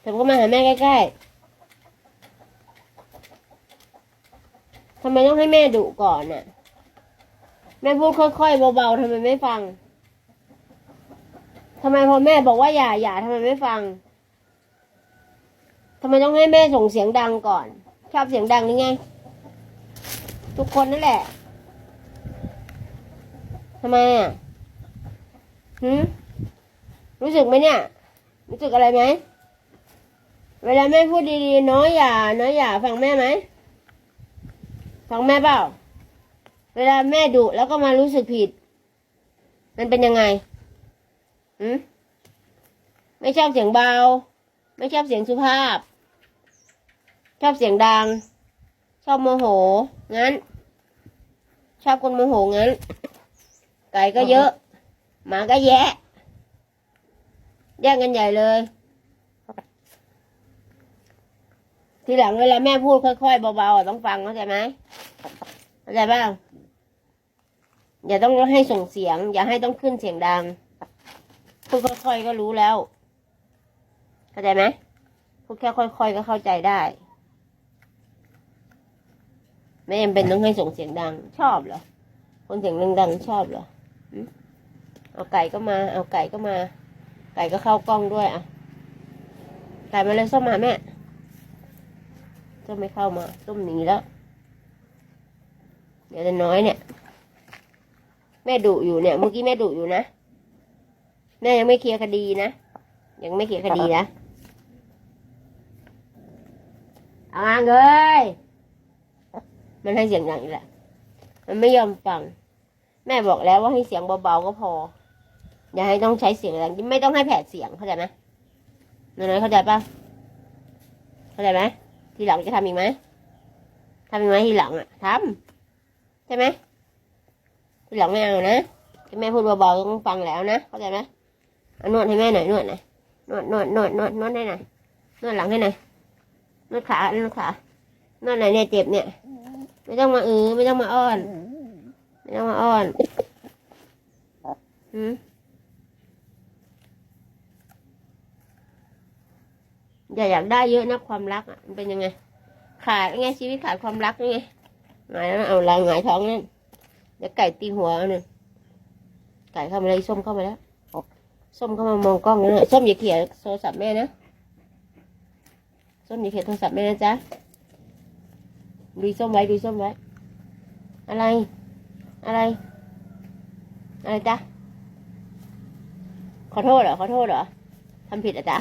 เธอก็มาหาแม่ใกล้ๆทำไมต้องให้แม่ดุก่อนน่ะ แม่พูดค่อยๆเบาๆทำไมไม่ฟังทำไมพอแม่บอกว่าอย่าอย่าทำไมไม่ฟังทำไมต้องให้แม่ส่งเสียงดังก่อน ชอบเสียงดังนี่ไง ทุกคนนั่นแหละทำไมอะหืมรู้สึกไหมเนี่ย รู้สึกอะไรไหม เวลาแม่พูดดีๆน้อยอย่า น้อยอย่า ฟังแม่ไหม ฟังแม่เปล่า เวลาแม่ดุแล้วก็มารู้สึกผิด มันเป็นยังไงหืมไม่ชอบเสียงเบา ไม่ชอบเสียงสุภาพ ชอบเสียงดัง ชอบโมโห งั้น ชอบคนโมโหงั้น ไก่ก็เยอะ หมาก็แยะ แย่งกันใหญ่เลย ทีหลังเวลาแม่พูดค่อยๆเบาๆต้องฟังเข้าใจไหมเข้าใจบ้างอย่าต้องให้ส่งเสียง อย่าให้ต้องขึ้นเสียงดังพูดค่อยๆก็รู้แล้วเข้าใจไหมพูดแค่ค่อยๆก็เข้าใจได้ไม่จำเป็นต้องให้ส่งเสียงดัง ชอบเหรอคนเสียงดังๆชอบเหรอเอาไก่ก็มา เอาไก่ก็มา ไก่ก็เข้ากล้องด้วยอะไก่มาเลยส้มมาแม่ ส้มไม่เข้ามาส้มหนีแล้ว เดี๋ยวจะน้อยเนี่ย แม่ดุอยู่เนี่ย เมื่อกี้แม่ดุอยู่นะ แม่ยังไม่เคลียร์คดีนะ ยังไม่เคลียร์คดีนะเอาอ่างเลย มันให้เสียงดังอีกแหละ มันไม่ยอมฟัง แม่บอกแล้วว่าให้เสียงเบาๆก็พอ อย่าให้ต้องใช้เสียงแรงไม่ต้องให้แผดเสียงเข้าใจไหมน้อยๆเข้าใจปะเข้าใจไหม ทีหลังจะทำอีกไหมทำอีกไหมทีหลังอะทำใช่ไหมทีหลังไม่เอานะที่แม่พูดเบาๆต้องฟังแล้วนะเข้าใจไหมเอานวดให้แม่หน่อยนวดหน่อยนวดนวดนวดนวดนวดให้หน่อยนวดหลังให้หน่อยนวดขานวดขานวดไหนอยเนี่ยเจ็บเนี่ย ไม่ต้องมาอือไม่ต้องมาอ้อน ไม่ต้องมาอ้อนหืม อย่าอยากได้เยอะนะความรักอะมันเป็นยังไง ขาดยังไงชีวิตขาดความรักยังไงหงายแล้วเอาลางหงายท้องนั่นเดี๋ยวไก่ตีหัวเอาหนึ่งไก่เข้ามาเลยส้มเข้ามาแล้วส้มเข้ามามองกล้องนะส้มอย่าเขี่ยโทรศัพท์แม่นะส้มอย่าเขี่ยโทรศัพท์แม่นะจ๊ะดูส้มไว้ดูส้มไว้ อะไร อะไรอะไรจ๊ะขอโทษเหรอขอโทษเหรอทำผิดเหรอจ๊ะ